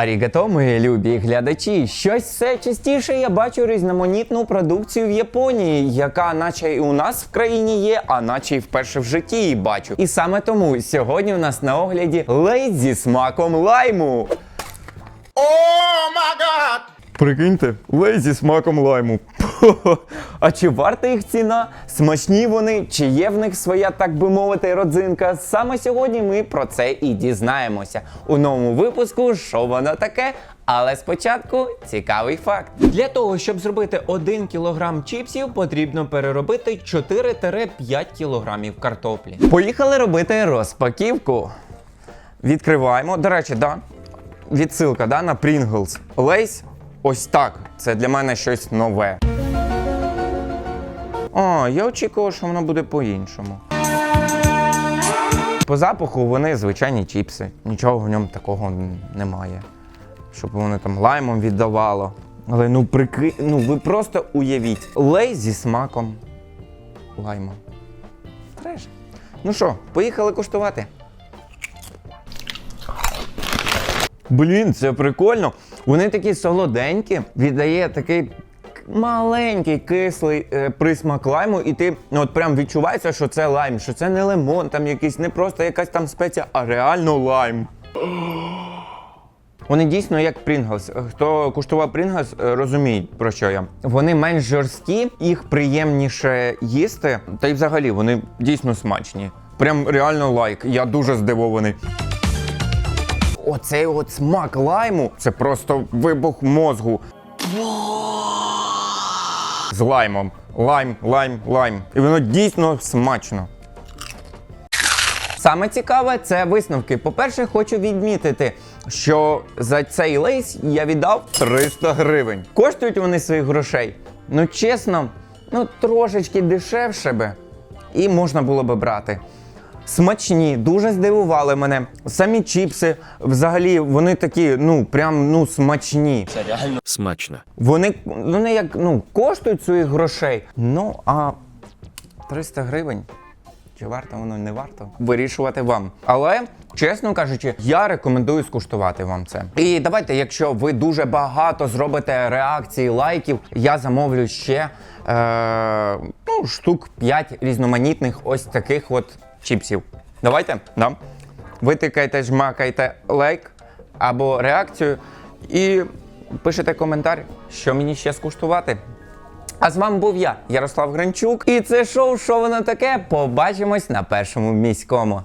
Арігато, мої любі глядачі. Щось все частіше я бачу різноманітну продукцію в Японії, яка наче і у нас в країні є, а наче й вперше в житті її бачу. І саме тому сьогодні у нас на огляді лейд зі смаком лайму. Прикиньте, лей зі смаком лайму. А чи варта їх ціна? Смачні вони, чи є в них своя, так би мовити, родзинка? Саме сьогодні ми про це і дізнаємося у новому випуску, що воно таке. Але спочатку цікавий факт. Для того, щоб зробити 1 кг чіпсів, потрібно переробити 4-5 кг картоплі. Поїхали робити розпаківку. Відкриваємо. До речі, да, відсилка да, на Pringles. Лейс ось так. Це для мене щось нове. О, я очікував, що воно буде по-іншому. По запаху вони звичайні чіпси. Нічого в ньому такого немає. Щоб вони там лаймом віддавало. Але ну прики... ну ви просто уявіть. Лей зі смаком лайму. Треш. Ну що, поїхали куштувати. Блін, це прикольно. Вони такі солоденькі, віддає такий маленький кислий е, присмак лайму, і ти ну, от прям відчувається, що це лайм, що це не лимон, там якийсь, не просто якась там спеція, а реально лайм. Вони дійсно як Pringles. Хто куштував Pringles, е, розуміє, про що я. Вони менш жорсткі, їх приємніше їсти. Та й взагалі вони дійсно смачні. Прям реально лайк. Я дуже здивований. Оцей от смак лайму це просто вибух мозгу. З лаймом. Лайм, лайм, лайм. І воно дійсно смачно. Саме цікаве це висновки. По-перше, хочу відмітити, що за цей лейс я віддав 300 гривень. Коштують вони своїх грошей. Ну чесно, ну трошечки дешевше би. І можна було би брати. Смачні, дуже здивували мене. Самі чіпси, взагалі, вони такі, ну прям ну смачні. Це реально Смачно. Вони, вони як ну, коштують своїх грошей. Ну а 300 гривень. Чи варто воно не варто? Вирішувати вам. Але, чесно кажучи, я рекомендую скуштувати вам це. І давайте, якщо ви дуже багато зробите реакцій, лайків, я замовлю ще е, ну, штук 5 різноманітних ось таких от чіпсів. Давайте, да. Витикайте, жмакайте лайк або реакцію і пишете коментар, що мені ще скуштувати. А з вами був я, Ярослав Гранчук, і це шоу «Що воно таке? Побачимось на першому міському.